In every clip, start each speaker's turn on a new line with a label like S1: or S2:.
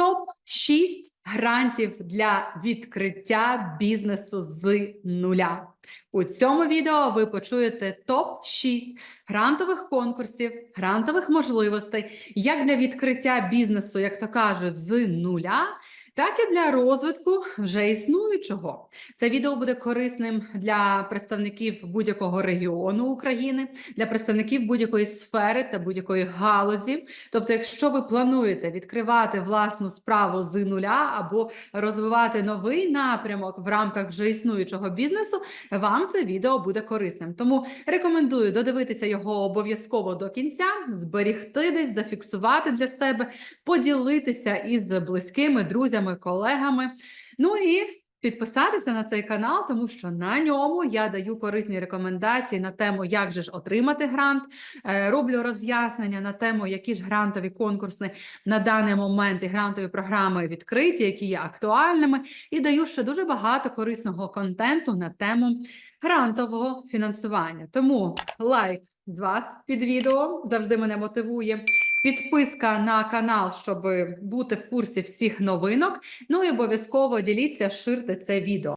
S1: Топ 6 грантів для відкриття бізнесу з нуля. У цьому відео ви почуєте топ 6 грантових конкурсів, грантових можливостей як для відкриття бізнесу, як то кажуть, з нуля. Так і для розвитку вже існуючого. Це відео буде корисним для представників будь-якого регіону України, для представників будь-якої сфери та будь-якої галузі. Тобто, якщо ви плануєте відкривати власну справу з нуля або розвивати новий напрямок в рамках вже існуючого бізнесу, вам це відео буде корисним. Тому рекомендую додивитися його обов'язково до кінця, зберігти десь, зафіксувати для себе, поділитися із близькими друзями, колегами. Ну і підписатися на цей канал, тому що на ньому я даю корисні рекомендації на тему, як же ж отримати грант. Е, Роблю роз'яснення на тему, які ж грантові конкурси на даний момент і грантові програми відкриті, які є актуальними, і даю ще дуже багато корисного контенту на тему грантового фінансування. Тому лайк з вас під відео завжди мене мотивує. Підписка на канал, щоб бути в курсі всіх новинок. Ну і обов'язково діліться, ширте це відео.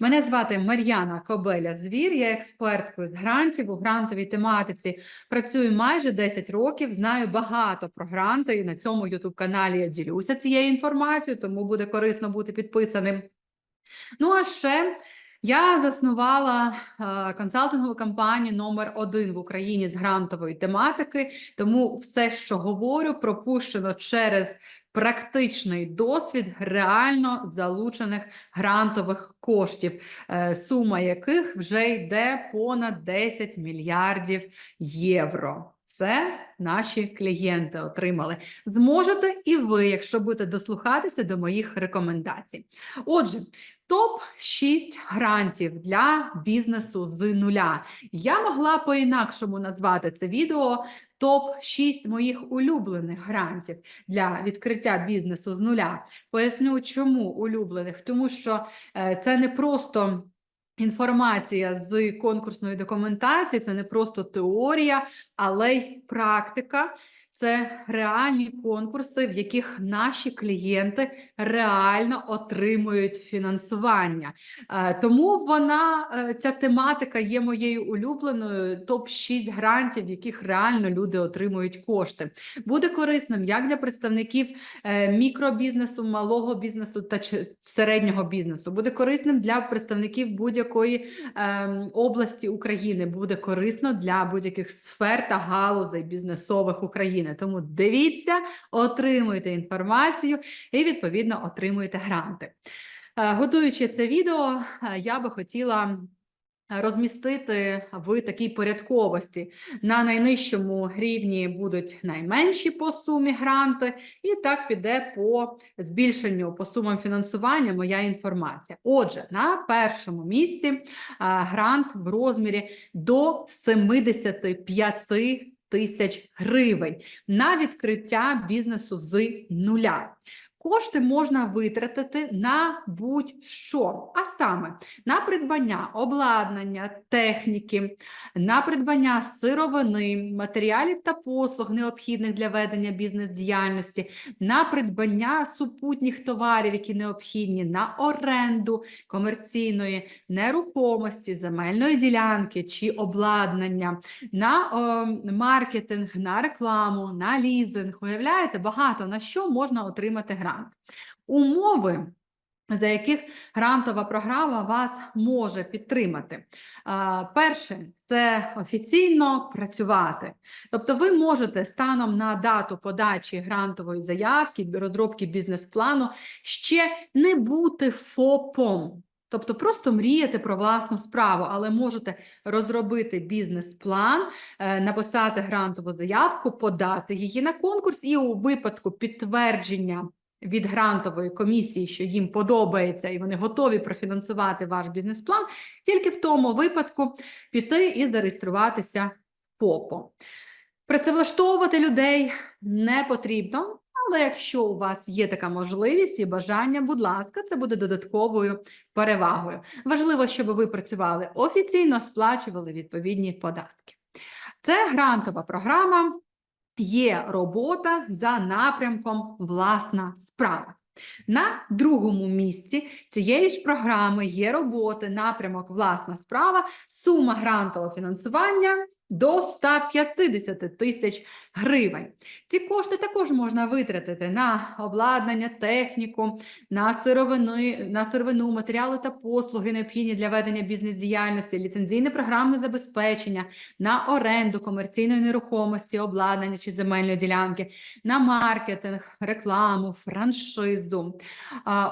S1: Мене звати Мар'яна Кобеля Звір. Я експерткою з грантів у грантовій тематиці. Працюю майже 10 років. Знаю багато про гранти. На цьому youtube каналі я ділюся цією інформацією, тому буде корисно бути підписаним. Ну а ще я заснувала е, консалтингову компанію номер один в Україні з грантової тематики. Тому все, що говорю, пропущено через практичний досвід реально залучених грантових коштів, е, сума яких вже йде понад 10 мільярдів євро. Це наші клієнти отримали. Зможете і ви, якщо будете дослухатися до моїх рекомендацій. Отже, топ 6 грантів для бізнесу з нуля. Я могла по-інакшому назвати це відео топ 6 моїх улюблених грантів для відкриття бізнесу з нуля. Поясню, чому улюблених, тому що е, це не просто. Інформація з конкурсної документації це не просто теорія, але й практика. Це реальні конкурси, в яких наші клієнти реально отримують фінансування. Е, Тому вона е, ця тематика є моєю улюбленою. Топ 6 грантів, в яких реально люди отримують кошти. Буде корисним як для представників е, мікробізнесу, малого бізнесу та середнього бізнесу. Буде корисним для представників будь-якої ем, області України. Буде корисно для будь-яких сфер та галузей бізнесових України. Тому дивіться, отримуйте інформацію і відповідно отримуєте гранти. Е, Готуючи це відео, е, я би хотіла розмістити в такій порядковості. На найнижчому рівні будуть найменші по сумі гранти, і так піде по збільшенню по сумам фінансування моя інформація. Отже, на першому місці е, грант в розмірі до 75 тисяч гривень на відкриття бізнесу з нуля. Кошти можна витратити на будь-що, а саме на придбання обладнання, техніки, на придбання сировини, матеріалів та послуг, необхідних для ведення бізнес-діяльності, на придбання супутніх товарів, які необхідні, на оренду комерційної нерухомості, земельної ділянки чи обладнання, на е, маркетинг, на рекламу, на лізинг. Уявляєте, багато на що можна отримати грант. Умови. За яких грантова програма вас може підтримати. Перше це офіційно працювати. Тобто, ви можете станом на дату подачі грантової заявки, розробки бізнес-плану ще не бути ФОПом. Тобто просто мріяти про власну справу, але можете розробити бізнес-план, е, написати грантову заявку, подати її на конкурс, і у випадку підтвердження від грантової комісії, що їм подобається, і вони готові профінансувати ваш бізнес-план, тільки в тому випадку піти і зареєструватися ФОПом. Працевлаштовувати людей не потрібно. Але якщо у вас є така можливість і бажання, будь ласка, це буде додатковою перевагою. Важливо, щоб ви працювали офіційно, сплачували відповідні податки. Це грантова програма, є робота за напрямком власна справа. На другому місці цієї ж програми є роботи, напрямок власна справа, сума грантового фінансування до 150 тисяч гривень. Ці кошти також можна витратити на обладнання, техніку, на сировини, на сировину, матеріали та послуги, необхідні для ведення бізнес-діяльності, ліцензійне програмне забезпечення, на оренду комерційної нерухомості, обладнання чи земельної ділянки, на маркетинг, рекламу, франшизу.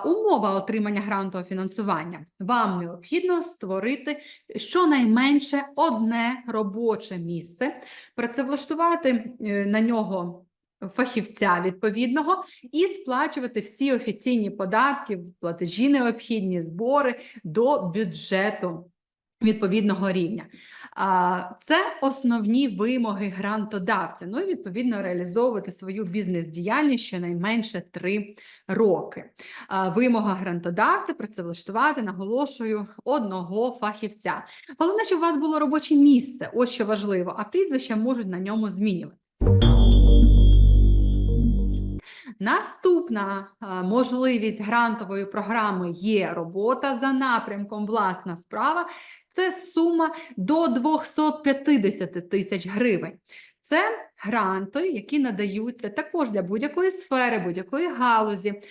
S1: Умова отримання грантового фінансування. Вам необхідно створити щонайменше одне робоче місце, працевлаштувати на нього фахівця відповідного і сплачувати всі офіційні податки, платежі необхідні, збори до бюджету відповідного рівня. Це основні вимоги грантодавця. Ну і відповідно реалізовувати свою бізнес-діяльність щонайменше 3 роки. Вимога грантодавця працевлаштувати, наголошую, одного фахівця. Головне, щоб у вас було робоче місце, ось що важливо, а прізвища можуть на ньому змінювати. Наступна можливість грантової програми є робота за напрямком власна справа. Це сума до 250 тисяч гривень. Це гранти, які надаються також для будь-якої сфери, будь-якої галузі,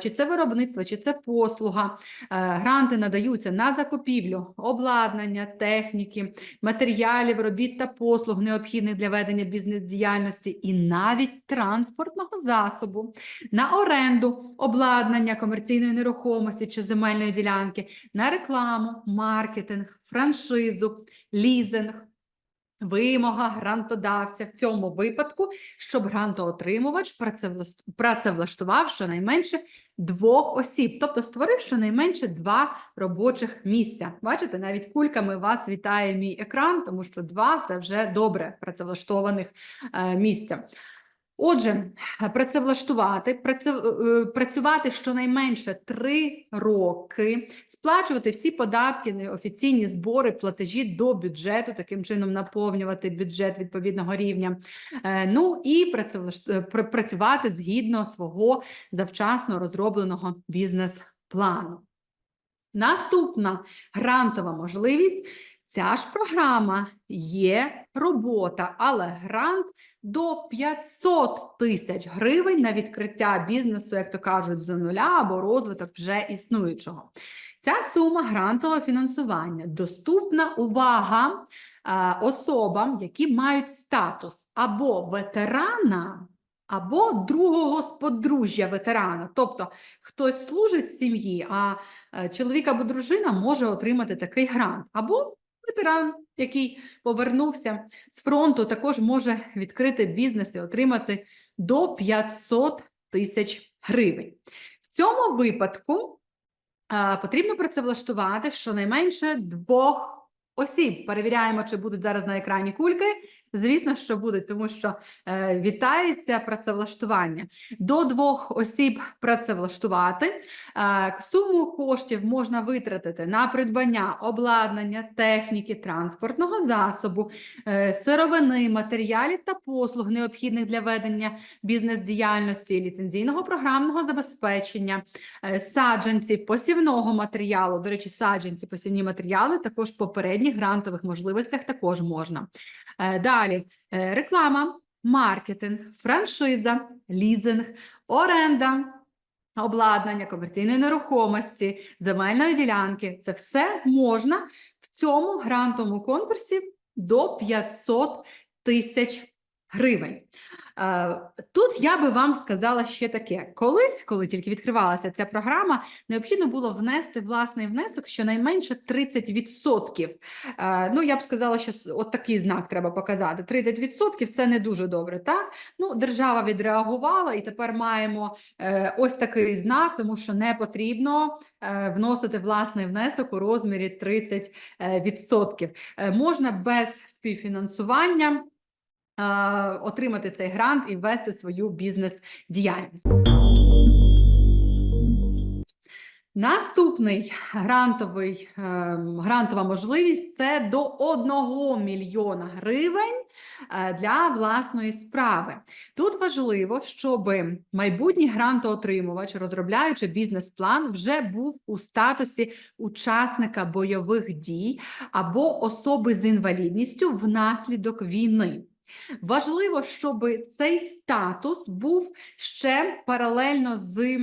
S1: чи це виробництво, чи це послуга. Гранти надаються на закупівлю обладнання, техніки, матеріалів, робіт та послуг, необхідних для ведення бізнес-діяльності, і навіть транспортного засобу, на оренду обладнання комерційної нерухомості чи земельної ділянки, на рекламу, маркетинг, франшизу, лізинг. Вимога грантодавця в цьому випадку, щоб грантоотримувач працевлаштував щонайменше двох осіб, тобто створив щонайменше два робочих місця. Бачите, навіть кульками вас вітає мій екран, тому що два це вже добре працевлаштованих е, місця. Отже, працевлаштувати, праце- е, працювати щонайменше 3 роки, сплачувати всі податки, неофіційні збори, платежі до бюджету, таким чином наповнювати бюджет відповідного рівня. Е, Ну і е, працювати згідно свого завчасно розробленого бізнес-плану. Наступна грантова можливість. Ця ж програма є робота, але грант до 500 тисяч гривень на відкриття бізнесу, як то кажуть, з нуля або розвиток вже існуючого. Ця сума грантового фінансування доступна увага е, особам, які мають статус або ветерана, або другого з подружжя ветерана. Тобто хтось служить сім'ї, а е, чоловік або дружина може отримати такий грант, або ветеран, який повернувся з фронту, також може відкрити бізнес і отримати до 500 тисяч гривень. В цьому випадку а, потрібно працевлаштувати щонайменше двох осіб. Перевіряємо, чи будуть зараз на екрані кульки. Звісно, що будуть, тому що е, вітається працевлаштування. До двох осіб працевлаштувати. Е, Суму коштів можна витратити на придбання обладнання, техніки, транспортного засобу, е, сировини, матеріалів та послуг, необхідних для ведення бізнес-діяльності, ліцензійного програмного забезпечення, е, саджанців, посівного матеріалу. До речі, саджанці, посівні матеріали також в попередніх грантових можливостях також можна. Е, Далі е, реклама, маркетинг, франшиза, лізинг, оренда, обладнання, комерційної нерухомості, земельної ділянки. Це все можна в цьому грантовому конкурсі до 500 тисяч гривень. Е, Тут я би вам сказала ще таке: колись, коли тільки відкривалася ця програма, необхідно було внести власний внесок щонайменше 30%. Е, Ну, я б сказала, що от такий знак треба показати. 30% це не дуже добре, так? Ну, держава відреагувала, і тепер маємо е, ось такий знак, тому що не потрібно вносити власний внесок у розмірі 30%. Е, Можна без співфінансування. Отримати цей грант і вести свою бізнес-діяльність. Наступний грантовий, ем, грантова можливість це до 1 мільйона гривень е, для власної справи. Тут важливо, щоб майбутній грантоотримувач, розробляючи бізнес-план, вже був у статусі учасника бойових дій або особи з інвалідністю внаслідок війни. Важливо, щоб цей статус був ще паралельно з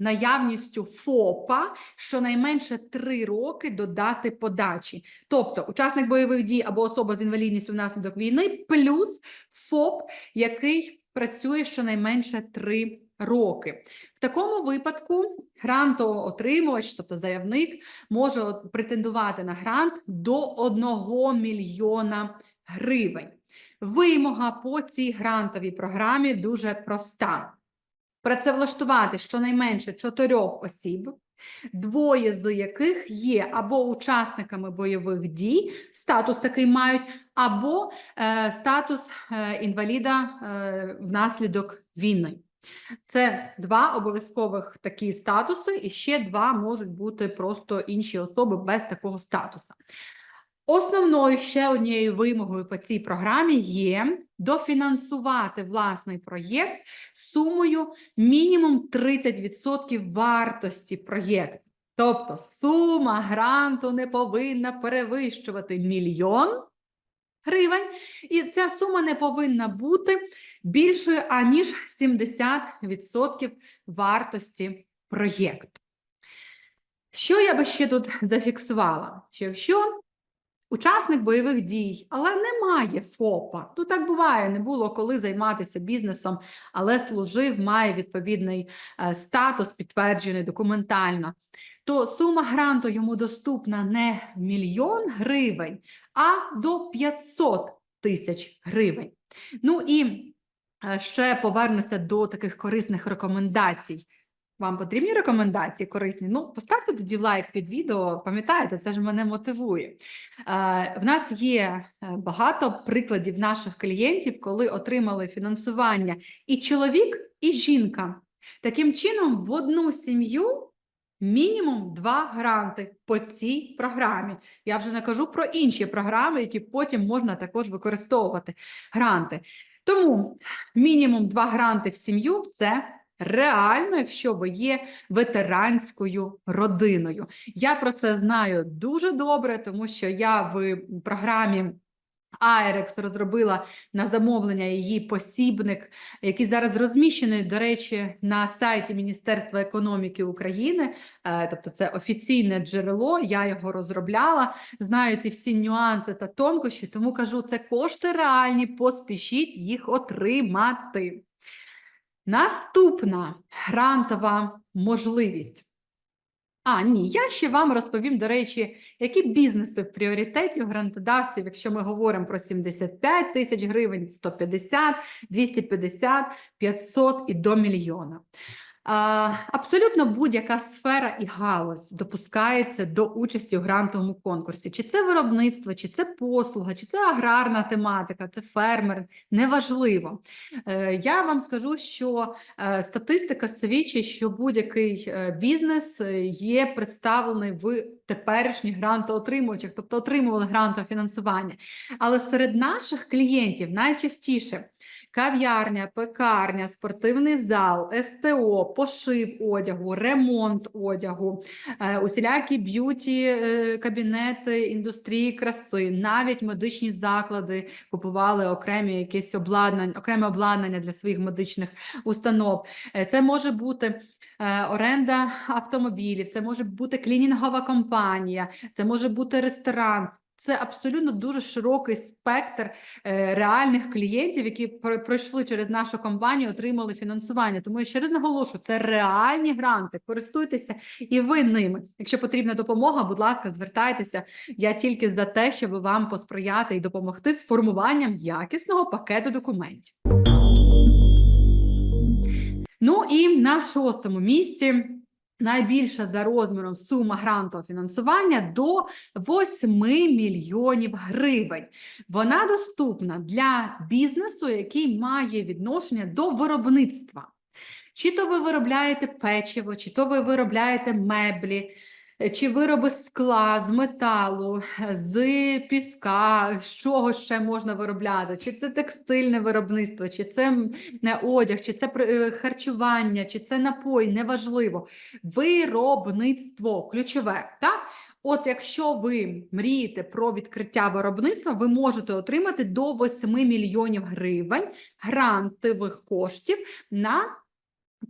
S1: наявністю ФОПа щонайменше три роки до дати подачі. Тобто учасник бойових дій або особа з інвалідністю внаслідок війни, плюс ФОП, який працює щонайменше три роки. В такому випадку грантоотримувач, тобто заявник, може претендувати на грант до 1 мільйона гривень. Вимога по цій грантовій програмі дуже проста працевлаштувати щонайменше чотирьох осіб, двоє з яких є або учасниками бойових дій, статус такий мають, або е, статус е, інваліда е, внаслідок війни. Це два обов'язкових такі статуси, і ще два можуть бути просто інші особи без такого статусу. Основною ще однією вимогою по цій програмі є дофінансувати власний проєкт сумою мінімум 30% вартості проєкту. Тобто сума гранту не повинна перевищувати мільйон гривень, і ця сума не повинна бути більшою, аніж 70% вартості проєкту. Що я би ще тут зафіксувала? Що якщо Учасник бойових дій, але немає ФОПа. Ну так буває, не було коли займатися бізнесом, але служив, має відповідний е, статус, підтверджений документально. То сума гранту йому доступна не мільйон гривень, а до 500 тисяч гривень. Ну і е, ще повернуся до таких корисних рекомендацій. Вам потрібні рекомендації корисні? Ну, поставте тоді лайк під відео, пам'ятаєте, це ж мене мотивує. Е, В нас є е, багато прикладів наших клієнтів, коли отримали фінансування і чоловік, і жінка. Таким чином, в одну сім'ю мінімум два гранти по цій програмі. Я вже не кажу про інші програми, які потім можна також використовувати гранти. Тому мінімум два гранти в сім'ю це реально, якщо ви є ветеранською родиною. Я про це знаю дуже добре, тому що я в програмі. Айрекс розробила на замовлення її посібник, який зараз розміщений, до речі, на сайті Міністерства економіки України. Е, тобто, це офіційне джерело. Я його розробляла. Знаю ці всі нюанси та тонкощі, тому кажу, це кошти реальні, поспішіть їх отримати. Наступна грантова можливість. А, ні, я ще вам розповім, до речі, які бізнеси в пріоритеті у грантодавців, якщо ми говоримо про 75 тисяч гривень, 150, 250, 500 і до мільйона. Абсолютно будь-яка сфера і галузь допускається до участі у грантовому конкурсі. Чи це виробництво, чи це послуга, чи це аграрна тематика, це фермер, неважливо. Е, я вам скажу, що е, статистика свідчить, що будь-який е, бізнес є представлений в теперішніх грантоотримувачах, тобто отримували грантове фінансування. Але серед наших клієнтів найчастіше кав'ярня, пекарня, спортивний зал, СТО, пошив одягу, ремонт одягу, е, усілякі б'юті е, кабінети індустрії краси, навіть медичні заклади купували окремі якісь обладнання, окреме обладнання для своїх медичних установ. Е, це може бути. Оренда автомобілів, це може бути клінінгова компанія, це може бути ресторан, це абсолютно дуже широкий спектр е, реальних клієнтів, які пройшли через нашу компанію, отримали фінансування. Тому я ще раз наголошую, це реальні гранти. Користуйтеся і ви ними. Якщо потрібна допомога, будь ласка, звертайтеся. Я тільки за те, щоб вам посприяти і допомогти з формуванням якісного пакету документів. Ну і на шостому місці найбільша за розміром сума грантового фінансування до 8 мільйонів гривень. Вона доступна для бізнесу, який має відношення до виробництва. Чи то ви виробляєте печиво, чи то ви виробляєте меблі, чи вироби з скла, з металу, з піска, з чого ще можна виробляти, чи це текстильне виробництво, чи це одяг, чи це е, харчування, чи це напої, неважливо. Виробництво ключове, так? От якщо ви мрієте про відкриття виробництва, ви можете отримати до 8 мільйонів гривень грантових коштів на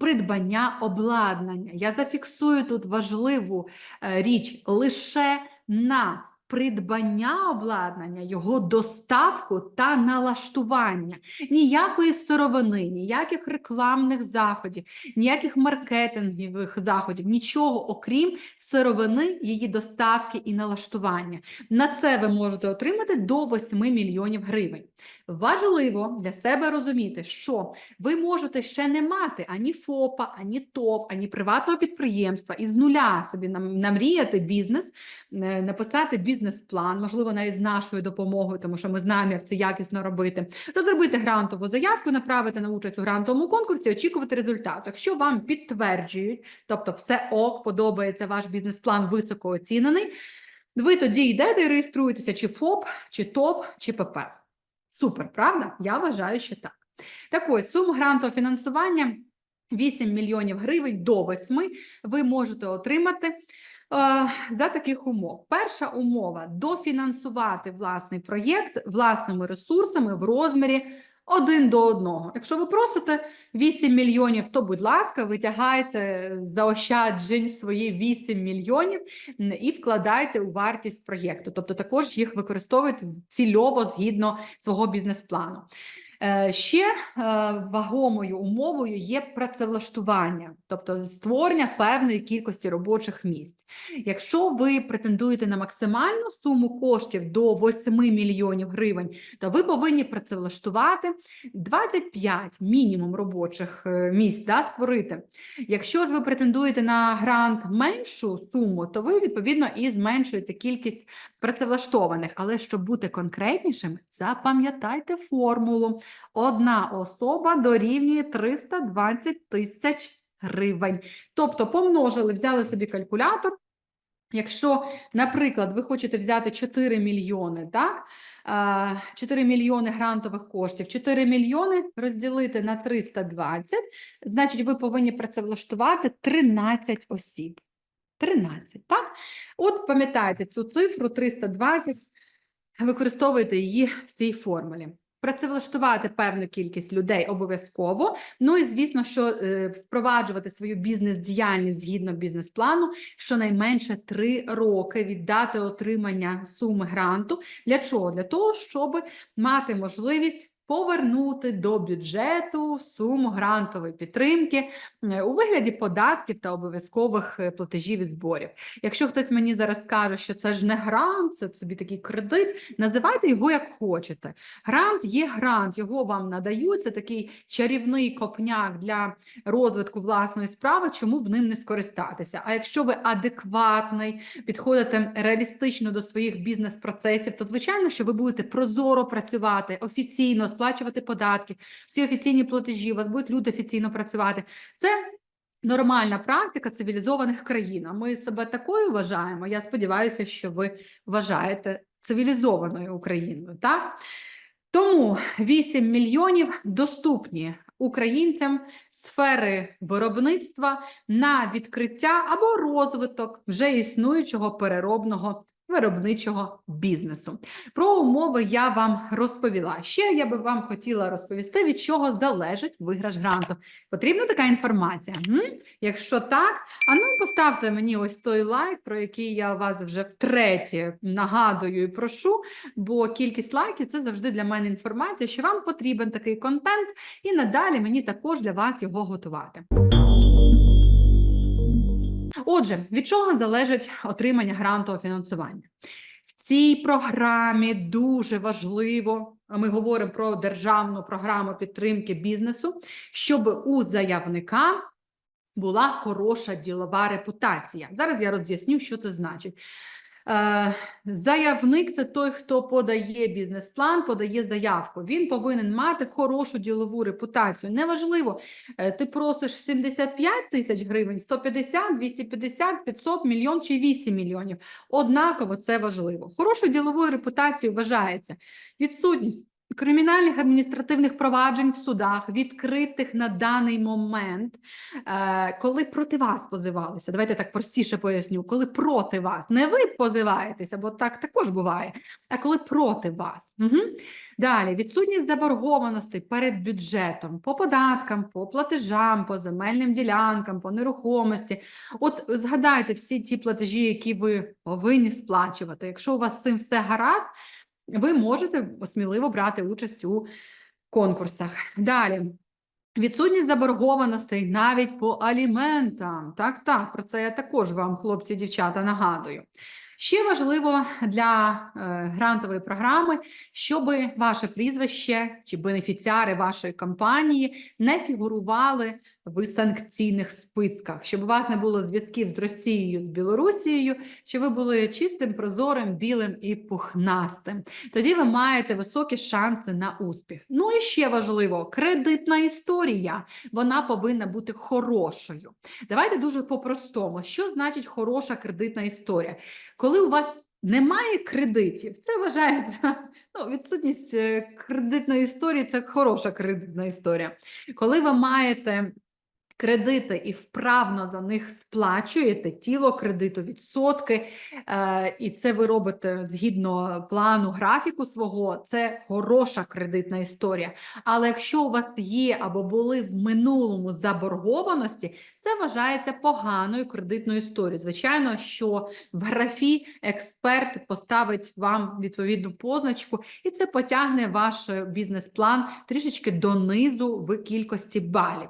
S1: придбання обладнання. Я зафіксую тут важливу е, річ лише на придбання обладнання, його доставку та налаштування. Ніякої сировини, ніяких рекламних заходів, ніяких маркетингових заходів, нічого окрім сировини, її доставки і налаштування. На це ви можете отримати до 8 мільйонів гривень. Важливо для себе розуміти, що ви можете ще не мати ані ФОПа, ані ТОВ, ані приватного підприємства і з нуля собі нам- намріяти бізнес, е, написати бізнес-план, можливо, навіть з нашою допомогою, тому що ми знаємо, як це якісно робити. Розробити грантову заявку, направити на участь у грантовому конкурсі, очікувати результату. Якщо вам підтверджують, тобто все ок, подобається ваш бізнес-план високо оцінений, ви тоді йдете і реєструєтеся чи ФОП, чи ТОВ, чи ПП. Супер, правда? Я вважаю, що так. Так ось, суму грантового фінансування 8 мільйонів гривень до 8 ви можете отримати за таких умов. Перша умова дофінансувати власний проєкт власними ресурсами в розмірі один до одного. Якщо ви просите 8 мільйонів, то, будь ласка, витягайте заощаджень свої 8 мільйонів і вкладайте у вартість проєкту. Тобто також їх використовуйте цільово згідно свого бізнес-плану. Е, Ще е, вагомою умовою є працевлаштування, тобто створення певної кількості робочих місць. Якщо ви претендуєте на максимальну суму коштів до 8 мільйонів гривень, то ви повинні працевлаштувати 25 мінімум робочих е, місць да, створити. Якщо ж ви претендуєте на грант меншу суму, то ви відповідно і зменшуєте кількість працевлаштованих. Але щоб бути конкретнішим, запам'ятайте формулу. Одна особа дорівнює 320 тисяч гривень. Тобто помножили, взяли собі калькулятор. Якщо, наприклад, ви хочете взяти 4 мільйони, так? 4 мільйони грантових коштів, 4 мільйони розділити на 320, значить, ви повинні працевлаштувати 13 осіб. 13, так? От пам'ятайте цю цифру 320, використовуйте її в цій формулі. Працевлаштувати певну кількість людей обов'язково. Ну і звісно, що е, впроваджувати свою бізнес-діяльність згідно бізнес-плану щонайменше три роки від дати отримання суми гранту. Для чого? Для того, щоб мати можливість повернути до бюджету суму грантової підтримки е, у вигляді податків та обов'язкових е, платежів і зборів. Якщо хтось мені зараз скаже, що це ж не грант, це собі такий кредит, називайте його як хочете. Грант є грант, його вам надають. Це такий чарівний копняк для розвитку власної справи, чому б ним не скористатися. А якщо ви адекватний, підходите реалістично до своїх бізнес-процесів, то звичайно, що ви будете прозоро працювати, офіційно сплачувати податки, всі офіційні платежі, у вас будуть люди офіційно працювати. Це нормальна практика цивілізованих країн. А Ми себе такою вважаємо. Я сподіваюся, що ви вважаєте цивілізованою Україною. Так? Тому 8 мільйонів доступні українцям сфери виробництва на відкриття або розвиток вже існуючого переробного виробничого бізнесу. Про умови я вам розповіла. Ще я би вам хотіла розповісти, від чого залежить виграш гранту. Потрібна така інформація? М? Якщо так, а ну поставте мені ось той лайк, про який я вас вже втретє нагадую і прошу, бо кількість лайків це завжди для мене інформація, що вам потрібен такий контент, і надалі мені також для вас його готувати. Отже, від чого залежить отримання грантового фінансування? В цій програмі дуже важливо, ми говоримо про державну програму підтримки бізнесу, щоб у заявника була хороша ділова репутація. Зараз я роз'ясню, що це значить. Е, Заявник це той, хто подає бізнес-план, подає заявку. Він повинен мати хорошу ділову репутацію. Неважливо, е, ти просиш 75 тисяч гривень, 150, 250, 500, мільйон чи 8 мільйонів. Однаково це важливо. Хорошою діловою репутацією вважається відсутність кримінальних адміністративних проваджень в судах, відкритих на даний момент, е, коли проти вас позивалися. Давайте так простіше поясню, коли проти вас. Не ви позиваєтеся, бо так також буває, а коли проти вас. Угу. Далі, відсутність заборгованостей перед бюджетом по податкам, по платежам, по земельним ділянкам, по нерухомості. От згадайте всі ті платежі, які ви повинні сплачувати. Якщо у вас з цим все гаразд, ви можете сміливо брати участь у конкурсах. Далі. Відсутність заборгованостей навіть по аліментам. Так, так, про це я також вам, хлопці дівчата, нагадую. Ще важливо для е, грантової програми, щоб ваше прізвище чи бенефіціари вашої компанії не фігурували в санкційних списках, щоб у вас не було зв'язків з Росією, з Білорусією, щоб ви були чистим, прозорим, білим і пухнастим. Тоді ви маєте високі шанси на успіх. Ну і ще важливо, кредитна історія. Вона повинна бути хорошою. Давайте дуже по-простому. Що значить хороша кредитна історія? Коли у вас немає кредитів, це вважається ну, відсутність е, кредитної історії це хороша кредитна історія. Коли ви маєте кредити і вправно за них сплачуєте тіло кредиту, відсотки, е, і це ви робите згідно плану графіку свого, це хороша кредитна історія. Але якщо у вас є або були в минулому заборгованості, це вважається поганою кредитною історією. Звичайно, що в графі експерт поставить вам відповідну позначку, і це потягне ваш бізнес-план трішечки донизу в кількості балів.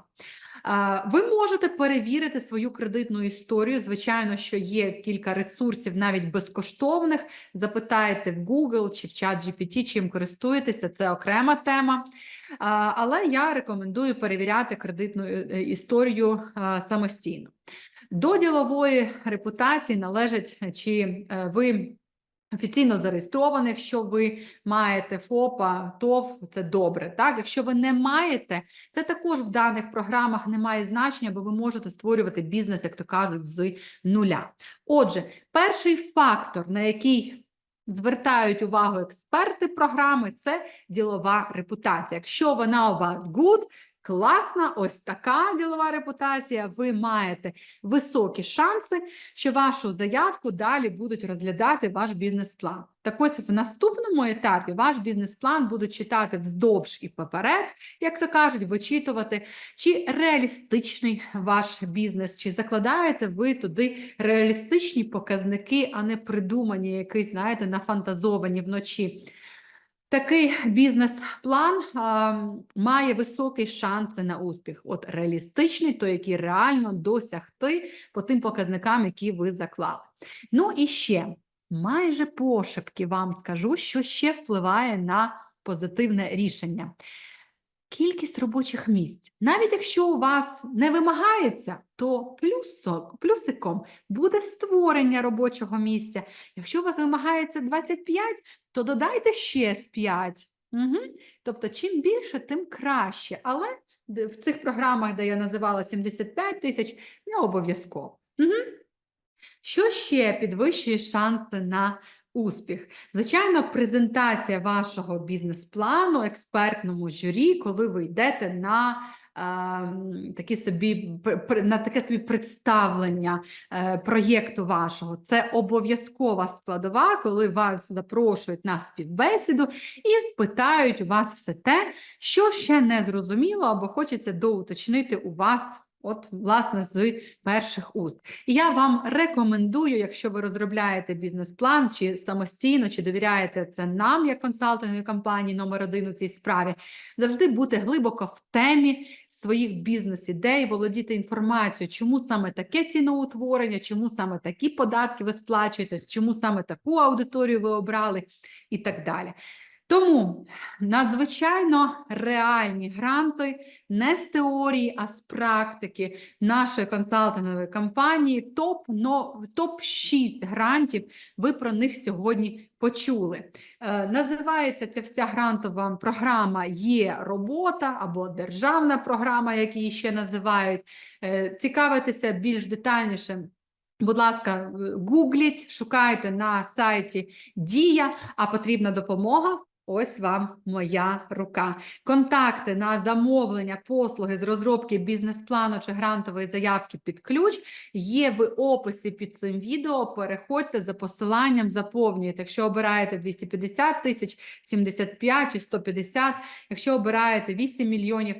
S1: Ви можете перевірити свою кредитну історію. Звичайно, що є кілька ресурсів, навіть безкоштовних. Запитайте в Google чи в ChatGPT, чим користуєтеся, це окрема тема. Але я рекомендую перевіряти кредитну е, історію самостійно. До ділової репутації належить, чи е, ви Офіційно зареєстрованих, якщо ви маєте ФОПа, ТОВ, це добре. Так, якщо ви не маєте, це також в даних програмах не має значення, бо ви можете створювати бізнес, як то кажуть, з нуля. Отже, перший фактор, на який звертають увагу експерти програми, це ділова репутація. Якщо вона у вас good, Класна, ось така ділова репутація. Ви маєте високі шанси, що вашу заявку далі будуть розглядати ваш бізнес-план. Так ось в наступному етапі ваш бізнес-план будуть читати вздовж і поперед, як то кажуть, вичитувати, чи реалістичний ваш бізнес, чи закладаєте ви туди реалістичні показники, а не придумані якісь, знаєте, нафантазовані вночі. Такий бізнес-план має високі шанси на успіх. От реалістичний, той, який реально досягти по тим показникам, які ви заклали. Ну і ще майже пошепки вам скажу, що ще впливає на позитивне рішення. Кількість робочих місць. Навіть якщо у вас не вимагається, то плюсок, плюсиком буде створення робочого місця. Якщо у вас вимагається 25, то додайте ще з 5. Угу. Тобто, чим більше, тим краще. Але в цих програмах, де я називала 75 тисяч, не обов'язково. Угу. Що ще підвищує шанси на успіх? Звичайно, презентація вашого бізнес-плану експертному журі, коли ви йдете на такі собі на таке собі представлення е, проєкту вашого. Це обов'язкова складова, коли вас запрошують на співбесіду і питають у вас все те, що ще не зрозуміло, або хочеться доуточнити у вас. От, власне, з перших уст. І я вам рекомендую, якщо ви розробляєте бізнес-план, чи самостійно, чи довіряєте це нам, як консалтинговій компанії номер один у цій справі, завжди бути глибоко в темі своїх бізнес-ідей, володіти інформацією, чому саме таке ціноутворення, чому саме такі податки ви сплачуєте, чому саме таку аудиторію ви обрали і так далі. Тому надзвичайно реальні гранти не з теорії, а з практики нашої консалтингової компанії. Топ, но, топ-6 грантів. Ви про них сьогодні почули. Е, називається ця вся грантова програма Є робота або державна програма, як її ще називають. Е, цікавитися більш детальніше. Будь ласка, гугліть, шукайте на сайті Дія, а потрібна допомога. Ось вам моя рука. Контакти на замовлення послуги з розробки бізнес-плану чи грантової заявки під ключ є в описі під цим відео. Переходьте за посиланням, заповнюєте. Якщо обираєте 250 тисяч, 75 чи 150, якщо обираєте 8 мільйонів,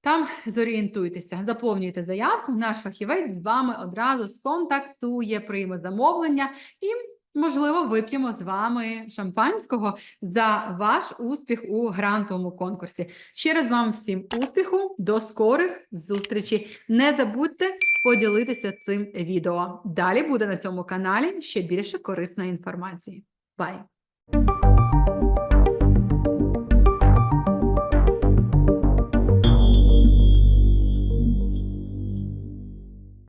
S1: там зорієнтуйтеся, заповнюйте заявку, наш фахівець з вами одразу сконтактує, прийме замовлення і, можливо, вип'ємо з вами шампанського за ваш успіх у грантовому конкурсі. Ще раз вам всім успіху, до скорих зустрічей. Не забудьте поділитися цим відео. Далі буде на цьому каналі ще більше корисної інформації. Бай!